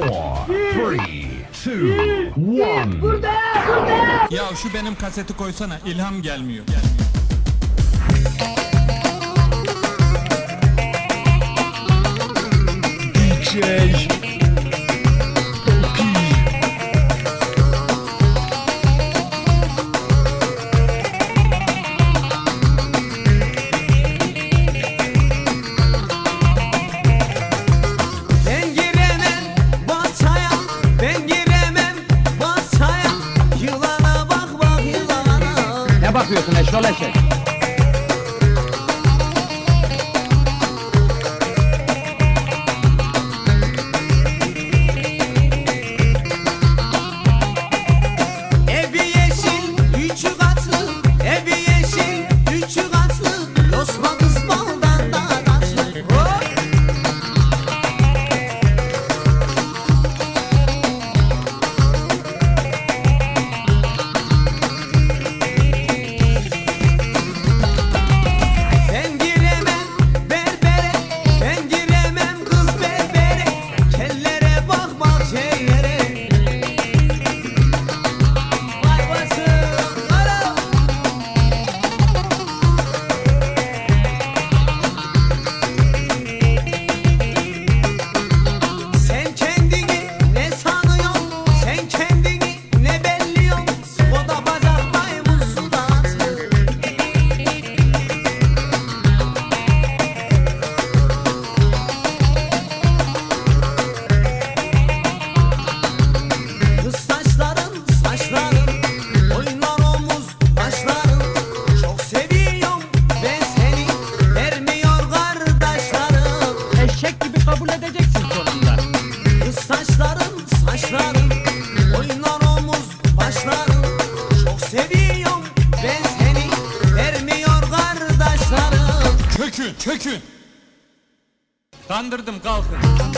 four, three, two, one. Burada, burada. Ya şu benim kaseti koysana ilham gelmiyor. gelmiyor. DJ Çökün. Kandırdım kalkın.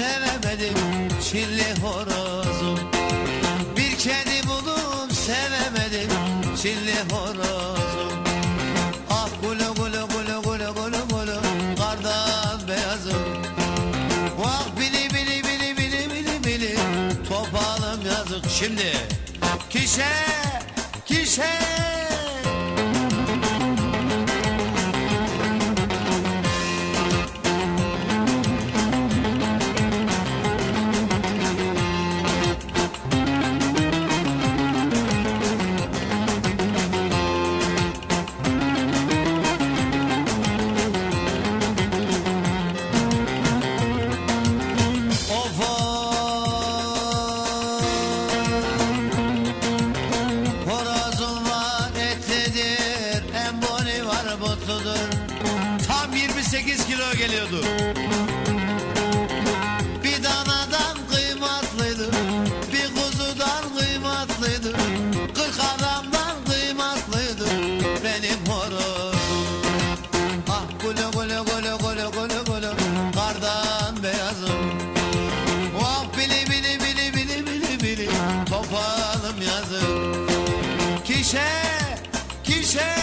sevemedim çilli horozu Bir kedi bulup sevemedim çilli horozu Ah gulu gulu gulu gulu gulu gulu kardan beyazım. Vah bili bili bili bili bili bili topalım yazık. Şimdi kişe kişe. kilodur. Tam 28 kilo geliyordu. Bir danadan kıymatlıydı. Bir kuzudan kıymatlıydı. Kırk adamdan kıymatlıydı. Benim horozum. Ah gule gule gule gule gule gule. Kardan beyazım. Oh bili bili bili bili bili bili. Topalım yazım. Kişe, kişe.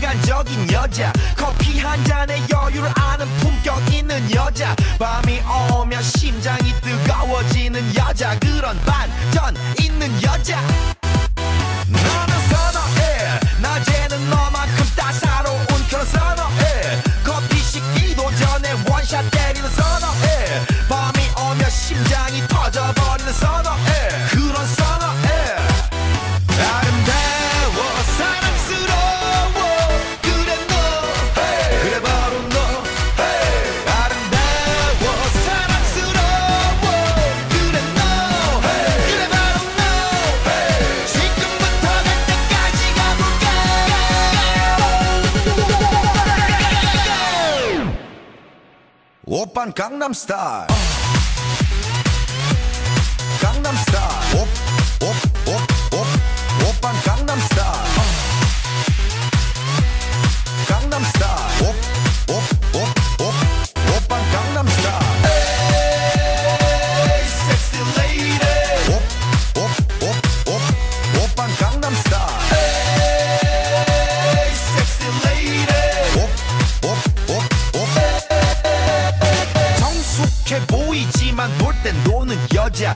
매력적인 여자. 커피 한 잔에 여유를 아는 품격 있는 여자. 밤이 오면 심장이 뜨거워지는 여자. 그런 반전 있는 여자. 너는 선어해. 낮에는 너 Gangnam Style.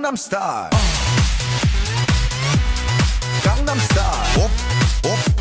강남스타일 강남스타일 옵옵